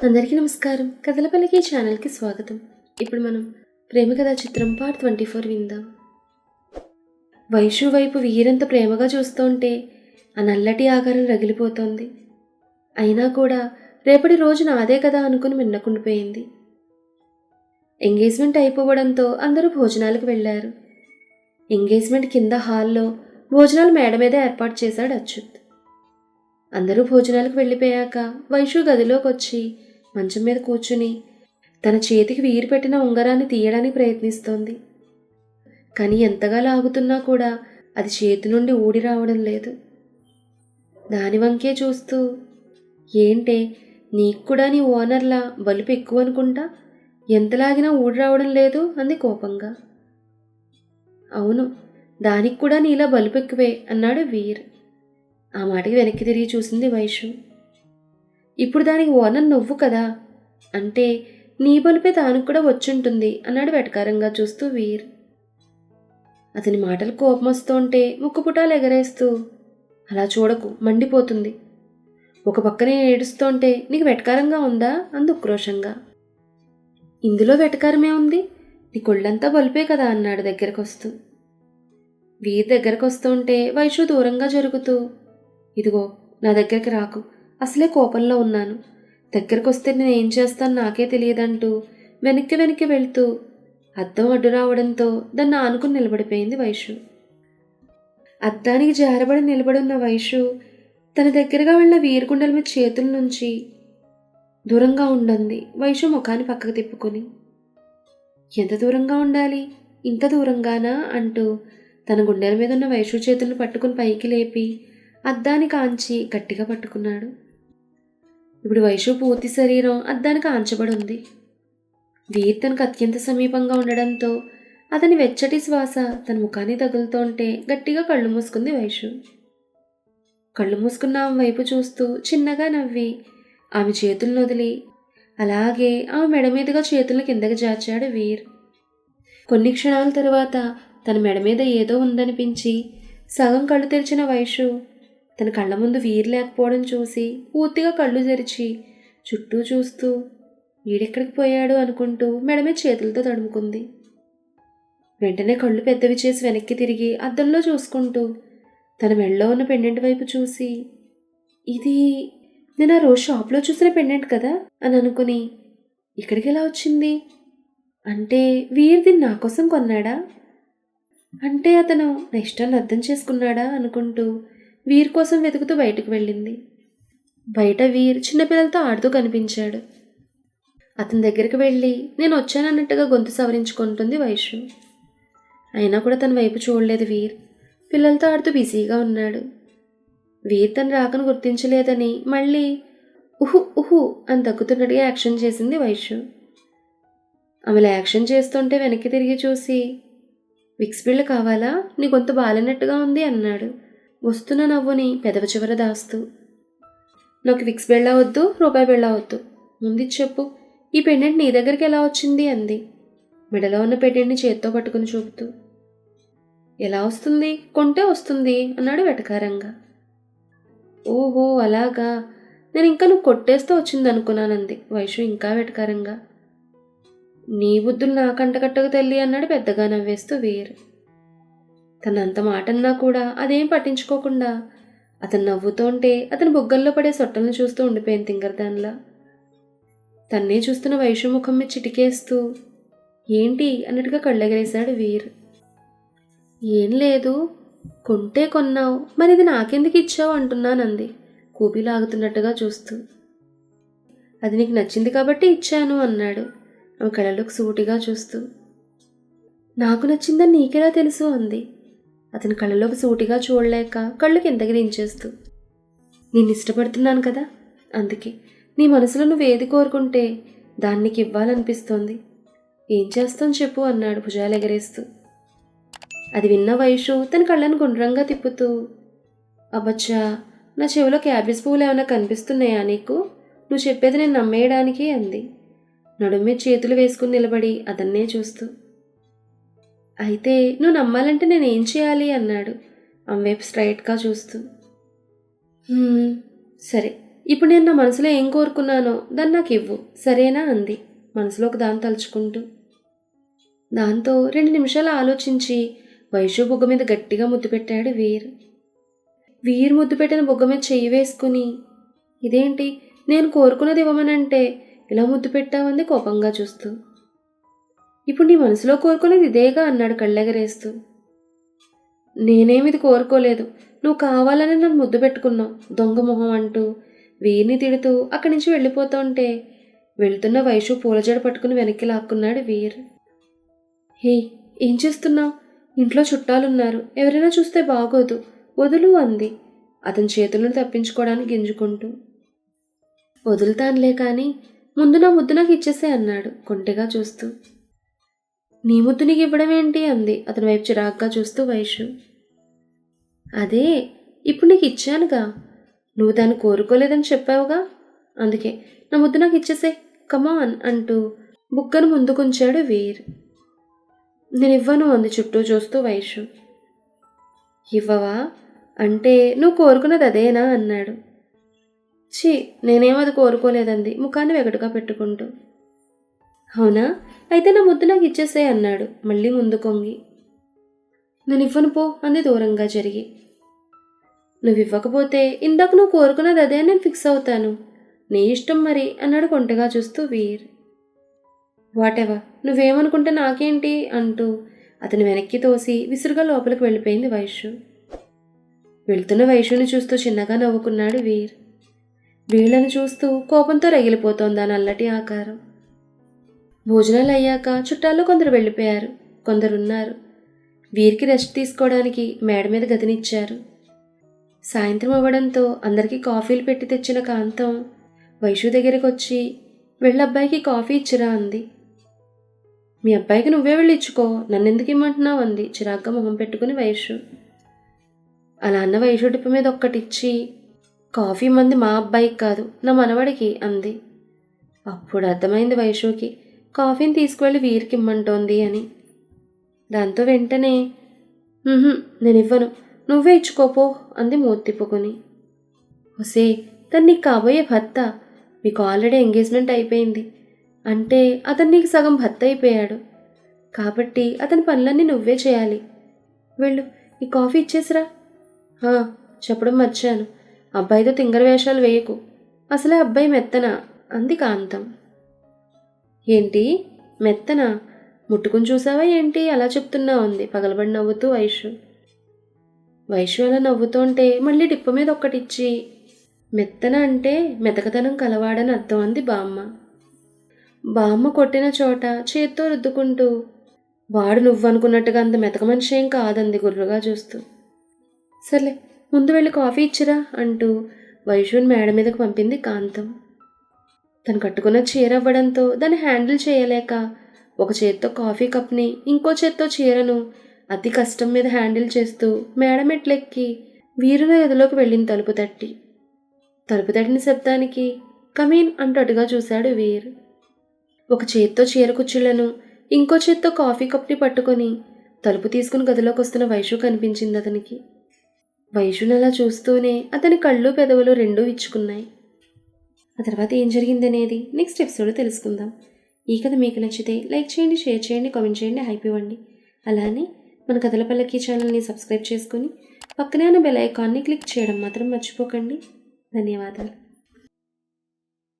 అందరికీ నమస్కారం. కథలపల్లికి ఛానల్కి స్వాగతం. ఇప్పుడు మనం ప్రేమ కథా చిత్రం పార్ట్ ట్వంటీ ఫోర్ విందాం. వైషు వైపు వీరంత ప్రేమగా చూస్తుంటే ఆ నల్లటి ఆకారం రగిలిపోతోంది. అయినా కూడా రేపటి రోజు నాదే కదా అనుకుని మిన్నకుండిపోయింది. ఎంగేజ్మెంట్ అయిపోవడంతో అందరూ భోజనాలకు వెళ్ళారు. ఎంగేజ్మెంట్ కింద హాల్లో భోజనాలు మేడ మీద ఏర్పాటు చేశాడు అచ్యుత్. అందరూ భోజనాలకు వెళ్ళిపోయాక వైషు గదిలోకి వచ్చి మంచం మీద కూర్చుని తన చేతికి వీరు పెట్టిన ఉంగరాన్ని తీయడానికి ప్రయత్నిస్తోంది. కానీ ఎంతగా లాగుతున్నా కూడా అది చేతి నుండి ఊడి రావడం లేదు. దాని వంకే చూస్తూ ఏంటే నీకు కూడా నీ ఓనర్లా బలుపు ఎక్కువ అనుకుంటా ఎంత లాగినా ఊడి రావడం లేదు అంది కోపంగా. అవును దానికి కూడా నీలా బలుపు ఎక్కువే అన్నాడు వీర్. ఆ మాటకి వెనక్కి తిరిగి చూసింది వైషు ఇప్పుడు దానికి ఓనర్ నువ్వు కదా? అంటే నీ బలిపే దానికి కూడా వచ్చుంటుంది అన్నాడు వెటకారంగా చూస్తూ వీర్. అతని మాటలు కోపం వస్తుంటే ముక్కుపుటాలు ఎగరేస్తూ అలా చూడకు మండిపోతుంది. ఒక పక్కనే ఏడుస్తుంటే నీకు వెటకారంగా ఉందా? అంది ఉక్రోషంగా. ఇందులో వెటకారమే ఉంది నీ కొళ్ళంతా బలిపే కదా అన్నాడు దగ్గరకు వస్తూ వీర్ దగ్గరకు వస్తుంటే వైషు దూరంగా జరుగుతూ ఇదిగో నా దగ్గరికి రాకు. అసలే కోపంలో ఉన్నాను. దగ్గరకు వస్తే నేను ఏం చేస్తాను నాకే తెలియదంటూ వెనక్కి వెనక్కి వెళ్తూ అద్దం అడ్డు రావడంతో దాన్ని ఆనుకుని నిలబడిపోయింది వైషు. అద్దానికి జారబడి నిలబడున్న వైషు తన దగ్గరగా వెళ్ళిన వీరుగుండల మీద చేతుల నుంచి దూరంగా ఉండంది. వైషు ముఖాన్ని పక్కకు తిప్పుకొని ఎంత దూరంగా ఉండాలి? ఇంత దూరంగానా? అంటూ తన గుండెల మీద ఉన్న వైషు చేతులను పట్టుకుని పైకి లేపి అద్దాన్ని కాంచి గట్టిగా పట్టుకున్నాడు. ఇప్పుడు వైషు పూర్తి శరీరం అద్దానికి ఆంచబడి ఉంది వీర్ తనకు అత్యంత సమీపంగా ఉండడంతో అతని వెచ్చటి శ్వాస తన ముఖాన్ని తగులుతుంటే గట్టిగా కళ్ళు మూసుకుంది వైషు. కళ్ళు మూసుకున్న ఆమె వైపు చూస్తూ చిన్నగా నవ్వి ఆమె చేతులను వదిలి అలాగే ఆమె మెడ మీదుగా చేతులను కిందకి జార్చాడు వీర్. కొన్ని క్షణాల తరువాత తన మెడ మీద ఏదో ఉందనిపించి సగం కళ్ళు తెరిచిన వైషు తన కళ్ళ ముందు వీరు లేకపోవడం చూసి పూర్తిగా కళ్ళు తెరిచి చుట్టూ చూస్తూ వీడెక్కడికి పోయాడు? అనుకుంటూ మెడమే చేతులతో తడుముకుంది. వెంటనే కళ్ళు పెద్దవి చేసి వెనక్కి తిరిగి అద్దంలో చూసుకుంటూ తన మెడలో ఉన్న పెండెంట్ వైపు చూసి ఇది నేను ఆ రోజు షాప్లో చూసిన పెండెంట్ కదా? అని అనుకుని ఇక్కడికి ఎలా వచ్చింది? అంటే వీరు దీన్ని నా కోసం కొన్నాడా? అంటే అతను నా ఇష్టాన్ని అర్థం చేసుకున్నాడా? అనుకుంటూ వీర్ కోసం వెతుకుతూ బయటకు వెళ్ళింది. బయట వీర్ చిన్నపిల్లలతో ఆడుతూ కనిపించాడు. అతని దగ్గరికి వెళ్ళి నేను వచ్చానన్నట్టుగా గొంతు సవరించుకుంటుంది వైషు అయినా కూడా తన వైపు చూడలేదు వీర్. పిల్లలతో ఆడుతూ బిజీగా ఉన్నాడు. వీర్ తన రాకను గుర్తించలేదని మళ్ళీ ఉహు ఉహు అని తగ్గుతున్నట్టుగా యాక్షన్ చేసింది వైషు ఆమె యాక్షన్ చేస్తుంటే వెనక్కి తిరిగి చూసి విక్స్ బిళ్ళ కావాలా? నీ గొంతు బాలేనట్టుగా ఉంది అన్నాడు. వస్తున్న నవ్వుని పెదవ చివర దాస్తూ నాకు విక్స్ బెళ్ళ వద్దు రూపాయి బెళ్ళ వద్దు. ముందు చెప్పు. ఈ పెండెంట్ నీ దగ్గరికి ఎలా వచ్చింది? అంది. మెడలో ఉన్న పెండెంట్ని చేత్తో పట్టుకుని చూపుతూ ఎలా వస్తుంది? కొంటే వస్తుంది అన్నాడు వెటకారంగా. ఓహో అలాగా. నేను ఇంకా నువ్వు కొట్టేస్తే వచ్చింది అనుకున్నానంది వైషు ఇంకా వెటకారంగా. నీ బుద్ధులు నాకంటకట్టకు తల్లి అన్నాడు పెద్దగా నవ్వేస్తూ వీరు. తనంత మాటన్నా కూడా అదేం పట్టించుకోకుండా. అతను నవ్వుతోంటే అతని బొగ్గల్లో పడే సొట్టలను చూస్తూ ఉండిపోయింది తింగరదాన్లా. తన్నే చూస్తున్న వైషు ముఖం మీద చిటికేస్తూ ఏంటి? అన్నట్టుగా కళ్ళెగరేశాడు వీర్. ఏం లేదు. కొంటే కొన్నావు. మరి ఇది నాకెందుకు ఇచ్చావు? అంటున్నానంది కూపిలాగుతున్నట్టుగా చూస్తూ. అది నీకు నచ్చింది కాబట్టి ఇచ్చాను అన్నాడు ఆమె కళ్ళలోకి సూటిగా చూస్తూ. నాకు నచ్చిందని నీకెలా తెలుసు? అంది. అతని కళ్ళలోకి సూటిగా చూడలేక కళ్ళు కిందకి దించేస్తూ నేను ఇష్టపడుతున్నాను కదా? అందుకే నీ మనసులో నువ్వు ఏది కోరుకుంటే దానికి ఇవ్వాలనిపిస్తోంది. ఏం చేస్తాం చెప్పు అన్నాడు భుజాలు ఎగరేస్తూ. అది విన్న వైషు తన కళ్ళను గుండ్రంగా తిప్పుతూ అబ్బచ్చా నా చెవిలో క్యాబేజ్ పువ్వులు ఏమైనా కనిపిస్తున్నాయా నీకు? నువ్వు చెప్పేది నేను నమ్మేయడానికి అంది. నడుము మీద చేతులు వేసుకుని నిలబడి అతన్నే చూస్తూ అయితే నువ్వు నమ్మాలంటే నేను ఏం చేయాలి అన్నాడు. అమ్మవైపు స్ట్రైట్గా చూస్తూ. సరే. ఇప్పుడు నేను నా మనసులో ఏం కోరుకున్నానో దాన్ని నాకు ఇవ్వు. సరేనా? అంది. మనసులో ఒక దాన్ని తలుచుకుంటూ. దాంతో రెండు నిమిషాలు ఆలోచించి వైషు బొగ్గ మీద గట్టిగా ముద్దు పెట్టాడు వీర్. వీర్ ముద్దు పెట్టిన బొగ్గ మీద చెయ్యి వేసుకుని ఇదేంటి? నేను కోరుకున్నది ఇవ్వమనంటే ఇలా ముద్దు పెట్టామంది కోపంగా చూస్తూ. ఇప్పుడు నీ మనసులో కోరుకునేది ఇదేగా అన్నాడు కళ్ళెగరేస్తూ. నేనేమిది కోరుకోలేదు. నువ్వు కావాలని నన్ను ముద్దు పెట్టుకున్నావు దొంగ మొహం అంటూ వీరిని తిడుతూ అక్కడి నుంచి వెళ్ళిపోతుంటే వెళ్తున్న వైషు పూలజడ పట్టుకుని వెనక్కి లాక్కున్నాడు వీర్. హే ఏం చేస్తున్నావు? ఇంట్లో చుట్టాలున్నారు. ఎవరైనా చూస్తే బాగోదు వదులు అంది. అతని చేతులను తప్పించుకోవడానికి గింజుకుంటూ. వదులుతానులే కానీ ముందు నా ముద్దు నాకు ఇచ్చేసే అన్నాడు కొంటెగా చూస్తూ. నీ ముద్దు నీకు ఇవ్వడం ఏంటి అంది. అతని వైపు చిరాగ్గా చూస్తూ వైషు అదే ఇప్పుడు నీకు ఇచ్చానుగా. నువ్వు దాన్ని కోరుకోలేదని చెప్పావుగా? అందుకే నా ముద్దు నాకు ఇచ్చేసే. కమాన్ అంటూ బుగ్గను ముందుకుంచాడు వీర్. నేను ఇవ్వను అంది చుట్టూ చూస్తూ వైషు ఇవ్వవా? అంటే నువ్వు కోరుకున్నది అదేనా? అన్నాడు. ఛీ నేనేం అది కోరుకోలేదంది. ముఖాన్ని వెగటుగా పెట్టుకుంటూ. అవునా? అయితే నా ముద్దు నాకు ఇచ్చేసే అన్నాడు. మళ్ళీ ముందు కొంగి. నేను ఇవ్వను పో అంది దూరంగా జరిగి. నువ్వు ఇవ్వకపోతే ఇందాక నువ్వు కోరుకున్నది అదే నేను ఫిక్స్ అవుతాను. నీ ఇష్టం మరి అన్నాడు కొంటగా చూస్తూ వీర్. వాటెవర్? నువ్వేమనుకుంటే నాకేంటి? అంటూ అతని వెనక్కి తోసి విసురుగా లోపలికి వెళ్ళిపోయింది వైశ్యు వెళ్తున్న వైశ్యుని చూస్తూ చిన్నగా నవ్వుకున్నాడు వీర్. వీళ్ళని చూస్తూ కోపంతో రగిలిపోతోంది ఆ నల్లటి ఆకారం. భోజనాలు అయ్యాక చుట్టాల్లో కొందరు వెళ్ళిపోయారు కొందరున్నారు. వీరికి రెస్ట్ తీసుకోవడానికి మేడ మీద గదినిచ్చారు. సాయంత్రం అవ్వడంతో అందరికీ కాఫీలు పెట్టి తెచ్చిన కాంతం వైషు దగ్గరికి వచ్చి వెళ్ళబ్బాయికి కాఫీ ఇచ్చిరా అంది. మీ అబ్బాయికి నువ్వే వెళ్ళి ఇచ్చుకో నన్నెందుకు ఇమ్మంటున్నావు అంది చిరాగ్గా మొహం పెట్టుకుని వైషు. అలా అన్న వైషు మీద ఒక్కటిచ్చి కాఫీ మంది మా అబ్బాయికి కాదు నా మనవడికి అంది. అప్పుడు అర్థమైంది వైషుకి కాఫీని తీసుకువెళ్ళి వీరికి ఇమ్మంటోంది అని. దాంతో వెంటనే నేను ఇవ్వను నువ్వే ఇచ్చుకోపో అంది మూతిప్పుకొని ఒసే తను నీకు కాబోయే భర్త. మీకు ఆల్రెడీ ఎంగేజ్మెంట్ అయిపోయింది. అంటే అతను నీకు సగం భర్త అయిపోయాడు. కాబట్టి అతని పనులన్నీ నువ్వే చేయాలి. వెళ్ళు ఈ కాఫీ ఇచ్చేసిరా. చెప్పడం మర్చాను. అబ్బాయితో తింగర వేషాలు వేయకు. అసలే అబ్బాయి మెత్తన? అంది కాంతం. ఏంటి? మెత్తన? ముట్టుకుని చూసావా ఏంటి? అలా చెప్తున్నా ఉంది పగలబడి నవ్వుతూ వైషు. వైషు అలా నవ్వుతుంటే మళ్ళీ డిప్ప మీద ఒక్కటిచ్చి మెత్తన అంటే మెతకతనం కలవాడని అర్థం అంది బామ్మ. బామ్మ కొట్టిన చోట చేత్తో రుద్దుకుంటూ వాడు నువ్వనుకున్నట్టుగా అంత మెతక మనిషి ఏం కాదంది గుర్రుగా చూస్తూ. సర్లే ముందు వెళ్ళి కాఫీ ఇచ్చిరా అంటూ వైషుని మేడ మీదకు పంపింది కాంతం. తను కట్టుకున్న చీర అవ్వడంతో దాన్ని హ్యాండిల్ చేయలేక ఒక చేత్తో కాఫీ కప్ని ఇంకో చేత్తో చీరను అతి కష్టం మీద హ్యాండిల్ చేస్తూ మేడమెట్లెక్కి వీరుల ఎదులోకి వెళ్ళిన తలుపు తట్టి. తలుపు తట్టిన శబ్దానికి కమీన్ అంటూ చూశాడు వీర్. ఒక చేత్తో చీర కుచ్చులను ఇంకో చేత్తో కాఫీ కప్ని పట్టుకొని తలుపు తీసుకుని గదిలోకి వస్తున్న వైషు కనిపించింది అతనికి. వైషుని అలా చూస్తూనే అతని కళ్ళు పెదవులు రెండూ ఇచ్చుకున్నాయి ఆ తర్వాత ఏం జరిగింది అనేది నెక్స్ట్ ఎపిసోడ్ తెలుసుకుందాం. ఈ కథ మీకు నచ్చితే లైక్ చేయండి షేర్ చేయండి కామెంట్ చేయండి హైప్ ఇవ్వండి. అలానే మన కథల పల్లకి ఛానల్ని సబ్స్క్రైబ్ చేసుకుని పక్కనే ఉన్న బెల్ ఐకాన్ని క్లిక్ చేయడం మాత్రం మర్చిపోకండి. ధన్యవాదాలు.